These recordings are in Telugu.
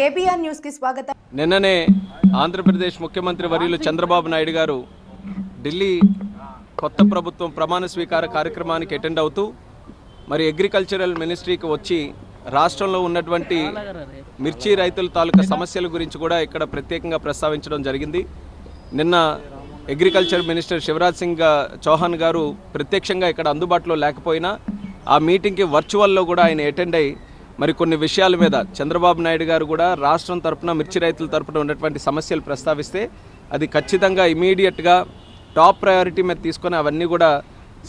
కేబీఆర్ న్యూస్కి స్వాగతం. నిన్ననే ఆంధ్రప్రదేశ్ ముఖ్యమంత్రి వర్యులు చంద్రబాబు నాయుడు గారు ఢిల్లీ కొత్త ప్రభుత్వం ప్రమాణ స్వీకార కార్యక్రమానికి అటెండ్ అవుతూ మరి అగ్రికల్చరల్ మినిస్ట్రీకి వచ్చి రాష్ట్రంలో ఉన్నటువంటి మిర్చి రైతుల తాలూకా సమస్యల గురించి కూడా ఇక్కడ ప్రత్యేకంగా ప్రస్తావించడం జరిగింది. నిన్న అగ్రికల్చర్ మినిస్టర్ శివరాజ్ సింగ్ చౌహాన్ గారు ప్రత్యక్షంగా ఇక్కడ అందుబాటులో లేకపోయినా ఆ మీటింగ్కి వర్చువల్లో కూడా ఆయన అటెండ్ అయ్యి మరి కొన్ని విషయాల మీద చంద్రబాబు నాయుడు గారు కూడా రాష్ట్రం తరపున మిర్చి రైతుల తరపున ఉన్నటువంటి సమస్యలు ప్రస్తావిస్తే అది ఖచ్చితంగా ఇమీడియట్గా టాప్ ప్రయారిటీ మీద తీసుకొని అవన్నీ కూడా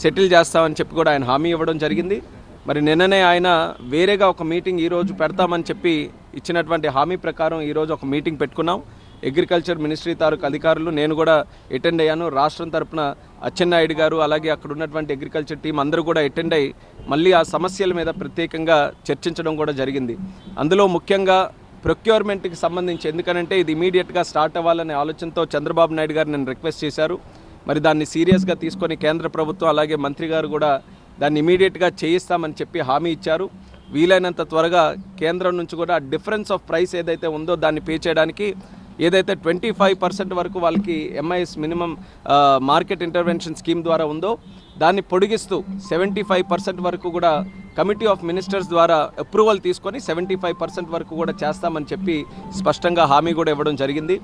సెటిల్ చేస్తామని చెప్పి కూడా ఆయన హామీ ఇవ్వడం జరిగింది. మరి నిన్ననే ఆయన వేరేగా ఒక మీటింగ్ ఈరోజు పెడతామని చెప్పి ఇచ్చినటువంటి హామీ ప్రకారం ఈరోజు ఒక మీటింగ్ పెట్టుకున్నాం. అగ్రికల్చర్ మినిస్ట్రీ తాలూకు అధికారులు నేను కూడా అటెండ్ అయ్యాను. రాష్ట్రం తరపున అచ్చెన్నాయుడు గారు అలాగే అక్కడ ఉన్నటువంటి అగ్రికల్చర్ టీం అందరూ కూడా అటెండ్ అయ్యి మళ్ళీ ఆ సమస్యల మీద ప్రత్యేకంగా చర్చించడం కూడా జరిగింది. అందులో ముఖ్యంగా ప్రొక్యూర్మెంట్కి సంబంధించి ఎందుకనంటే ఇది ఇమీడియట్గా స్టార్ట్ అవ్వాలనే ఆలోచనతో చంద్రబాబు నాయుడు గారు నేను రిక్వెస్ట్ చేశారు. మరి దాన్ని సీరియస్గా తీసుకొని కేంద్ర ప్రభుత్వం అలాగే మంత్రి గారు కూడా దాన్ని ఇమీడియట్గా చేయిస్తామని చెప్పి హామీ ఇచ్చారు. వీలైనంత త్వరగా కేంద్రం నుంచి కూడా డిఫరెన్స్ ఆఫ్ ప్రైస్ ఏదైతే ఉందో దాన్ని పే చేయడానికి ఏదైతే ట్వంటీ ఫైవ్ పర్సెంట్ వరకు వాళ్ళకి MIS minimum market intervention scheme ద్వారా ఉందో దాన్ని పొడిగిస్తూ సెవెంటీ ఫైవ్ పర్సెంట్ వరకు కూడా కమిటీ ఆఫ్ మినిస్టర్స్ ద్వారా అప్రూవల్ తీసుకొని సెవెంటీ ఫైవ్ పర్సెంట్ వరకు కూడా చేస్తామని చెప్పి స్పష్టంగా హామీ కూడా ఇవ్వడం జరిగింది.